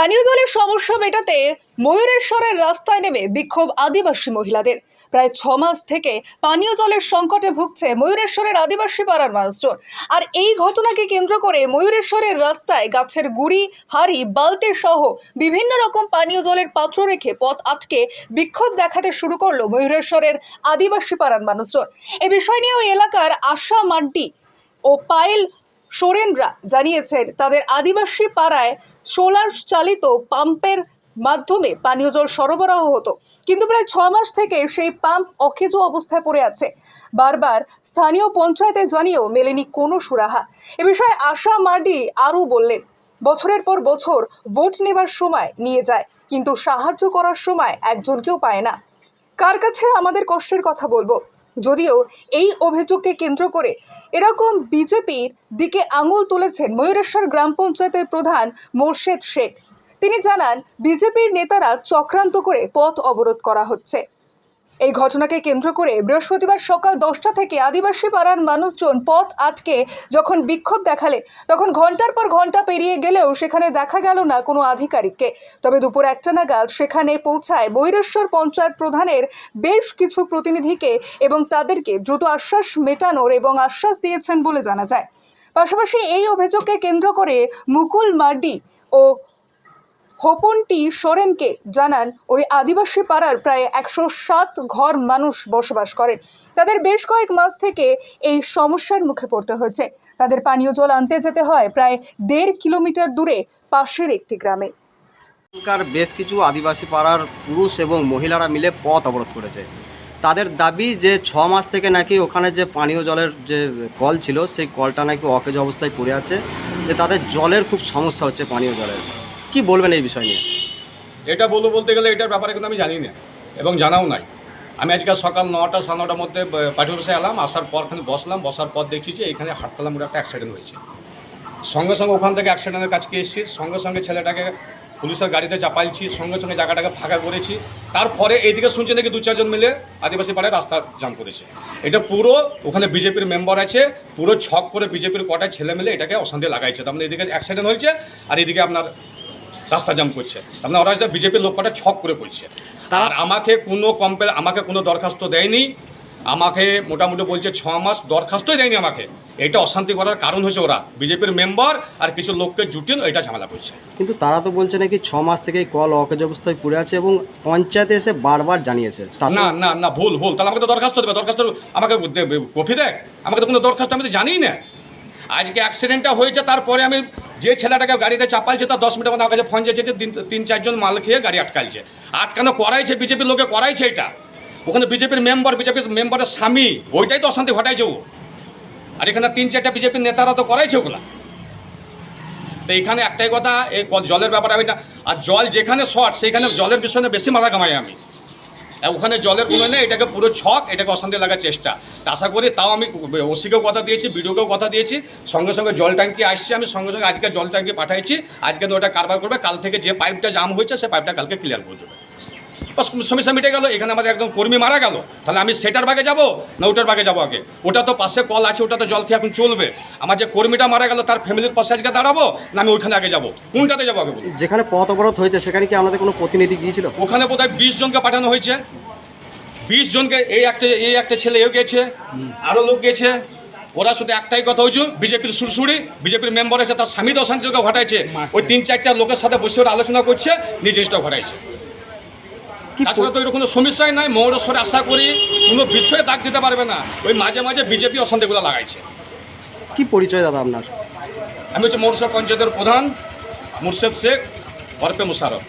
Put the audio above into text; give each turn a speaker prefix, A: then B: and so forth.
A: পানীয় জলের সমস্যা মেটাতে ময়ূরেশ্বরের রাস্তায় নেমে বিক্ষোভ আদিবাসী মহিলাদের। প্রায় ছ মাস থেকে পানীয় জলের সংকটে ভুগছে ময়ূরেশ্বরের আদিবাসী পাড়ার মানুষজন। আর এই ঘটনাকে কেন্দ্র করে ময়ূরেশ্বরের রাস্তায় গাছের গুড়ি, হাড়ি, বালতি সহ বিভিন্ন রকম পানীয় জলের পাত্র রেখে পথ আটকে বিক্ষোভ দেখাতে শুরু করল ময়ূরেশ্বরের আদিবাসী পাড়ার মানুষজন। এ বিষয় নিয়ে ওই এলাকার আশা মাড্ডি ও পায়েল সোরেনরা জানিয়েছেন, তাদের আদিবাসী পাড়ায় সোলার চালিত পাম্পের মাধ্যমে পানীয় জল সরবরাহ হতো। কিন্তু প্রায় ছ মাস থেকে সেই পাম্প অকেজো অবস্থায় পড়ে আছে। বারবার স্থানীয় পঞ্চায়েতে জানিয়েও মেলেনি কোনো সুরাহা। এ বিষয়ে আশা মার্ডি আরও বললেন, বছরের পর বছর ভোট নেবার সময় নিয়ে যায়, কিন্তু সাহায্য করার সময় একজনকেও পায় না। কার কাছে আমাদের কষ্টের কথা বলব? যদিও এই অভিযোগকে কেন্দ্র করে এরকম বিজেপির দিকে আঙুল তুলেছেন ময়ূরেশ্বর গ্রাম পঞ্চায়েতের প্রধান মোর্শেদ শেখ। তিনি জানান, বিজেপির নেতারা চক্রান্ত করে পথ অবরোধ করা হচ্ছে। এই ঘটনাকে কেন্দ্র করে বৃহস্পতিবার সকাল দশটা থেকে আদিবাসী পাড়ার মানুষজন পথ আটকে যখন বিক্ষোভ দেখালে তখন ঘণ্টার পর ঘণ্টা পেরিয়ে গেলেও সেখানে দেখা গেল না কোনো আধিকারিককে। তবে দুপুর একটা নাগাদ সেখানে পৌঁছায় বৈরেশ্বর পঞ্চায়েত প্রধানের বেশ কিছু প্রতিনিধিকে এবং তাদেরকে দ্রুত আশ্বাস মেটানোর এবং আশ্বাস দিয়েছেন বলে জানা যায়। পাশাপাশি এই অভিযোগকে কেন্দ্র করে মুকুল মার্ডি ও হোপনটি সোরেনকে জানান, ওই আদিবাসী পাড়ার প্রায় একশো সাত ঘর মানুষ বসবাস করেন। তাদের বেশ কয়েক মাস থেকে এই সমস্যার মুখে পড়তে হয়েছে। তাদের পানীয় জল আনতে যেতে হয় প্রায় দেড় কিলোমিটার দূরে পাশের একটি গ্রামে।
B: এখানকার বেশ কিছু আদিবাসী পাড়ার পুরুষ এবং মহিলারা মিলে পথ অবরোধ করেছে। তাদের দাবি যে ছ মাস থেকে নাকি ওখানে যে পানীয় জলের যে কল ছিল, সেই কলটা নাকি অকেজ অবস্থায় পড়ে আছে। যে তাদের জলের খুব সমস্যা হচ্ছে পানীয় জলের। কি বলবেন এই বিষয় নিয়ে?
C: এটা বলব বলতে গেলে এটার ব্যাপারে কিন্তু আমি জানি না এবং জানাও নাই। আমি আজকে সকাল নটা সাড়ে নটার মধ্যে পার্টি অফিসে এলাম, আসার পর ওখানে বসলাম, বসার পর দেখছি যে এখানে হাটতলা মোড়ে একটা অ্যাক্সিডেন্ট হয়েছে। সঙ্গে সঙ্গে ওখান থেকে অ্যাক্সিডেন্টের কাছকে এসেছি, সঙ্গে সঙ্গে ছেলেটাকে পুলিশের গাড়িতে চাপাইছি, সঙ্গে সঙ্গে জায়গাটাকে ফাঁকা করেছি। তারপরে এইদিকে শুনছি নাকি দু চারজন মিলে আদিবাসী পাড়ায় রাস্তা জাম করেছে। এটা পুরো ওখানে বিজেপির মেম্বার আছে, পুরো ছক করে বিজেপির কটা ছেলে মিলে এটাকে অশান্তি লাগাইছে। তার মানে এদিকে অ্যাক্সিডেন্ট হয়েছে, আর এদিকে আপনার রাস্তা জাম করছে। তার মানে ওরা বিজেপির লোক কটা ছক করে করছে
B: তারা-
C: আর আমাকে কোনো কম্পে আমাকে কোনো দরখাস্ত দেয়নি। আমাকে মোটামুটি বলছে ছ মাস দরখাস্তই দেয়নি আমাকে। এটা অশান্তি করার কারণ হচ্ছে ওরা। বিজেপির মেম্বার আর কিছু লোককে জুটিয়ে এটা ঝামেলা করছে।
B: কিন্তু তারা তো বলছে নাকি ছ মাস থেকে কল অকেজ অবস্থায় পড়ে আছে এবং পঞ্চায়েতে এসে বারবার জানিয়েছে।
C: না না না ভুল ভুল। তাহলে আমাকে তো দরখাস্ত দেবে। দরখাস্ত আমাকে কপি দেখ। আমাকে তো কোনো দরখাস্ত আমি তো জানিই না। আজকে অ্যাক্সিডেন্টটা হয়েছে তারপরে আমি যে ছেলেটাকে গাড়িতে চাপালছে, তার দশ মিনিটের মধ্যে আমার কাছে ফোন যেছে যে তিন- চারজন মাল খেয়ে গাড়ি আটকালছে। আটকানো করাইছে, বিজেপির লোকে করাইছে এটা। ওখানে বিজেপির মেম্বার বিজেপির মেম্বারের স্বামী, ওইটাই তো অশান্তি ঘটাইছে ও। আর এখানে তিন, চারটা বিজেপির নেতারা তো করাইছে ওগুলা। তো এখানে একটাই কথা এই জলের ব্যাপারে আমি না আর জল যেখানে শর্ট সেখানে জলের বিষয়ে বেশি মাথা কামাই আমি। ওখানে জলের কোনো নেই, এটাকে পুরো ছক, এটাকে অশান্তি লাগার চেষ্টা। আশা করি তাও আমি ওসিকেও কথা দিয়েছি, বিডিওকেও কথা দিয়েছি, সঙ্গে সঙ্গে জল ট্যাঙ্কি আসছে আমি, সঙ্গে সঙ্গে আজকে জল ট্যাঙ্কি পাঠাইছি, আজকে তো ওটা কারবার করবে, কাল থেকে যে পাইপটা জাম হয়েছে, সে পাইপটা কালকে ক্লিয়ার করে দেবে। সমস্যা মিটে গেল এখানে আমাদের একদম কর্মী মারা গেল। তাহলে আমি সেটার বাগে যাব না ওটার বাগে যাব আগে? ওটা তো পাশে কল আছে ওটা তো জল খেয়ে এখন চলবে। আমার যে কর্মীটা মারা গেল তার ফ্যামিলির পাশে আজকে দাঁড়াবো না আমি ওইখানে আগে যাব? কোনটাতে যাব আগে
B: যেখানে পথ অবরোধ হয়েছে সেখানে কি আমাদের কোনো প্রতিনিধি গিয়েছিল?
C: ওখানে বোধহয় বিশ জনকে পাঠানো হয়েছে। বিশ জনকে এই একটা এই একটা ছেলে এও গেছে আরও লোক গেছে। ওরা শুধু একটাই কথা হয়েছে বিজেপির সুরসুরি বিজেপির মেম্বার আছে তার স্বামী অশান্তিকে ঘটাইছে। ওই তিন চারটা লোকের সাথে বসে ওরা আলোচনা করছে নিজে জিনিসটা ঘটাইছে। তাছাড়া তো এরকম কোনো সমস্যাই নাই মৌরস্বরে আশা করি কোনো বিষয়ে দাগ দিতে পারবে না। ওই মাঝে মাঝে বিজেপি অশান্তিগুলো লাগাইছে।
B: কি পরিচয় দাদা আপনার?
C: আমি হচ্ছে মৌরসর পঞ্চায়েতের প্রধান মুর্শেদ শেখ অর্পে মুশারফ।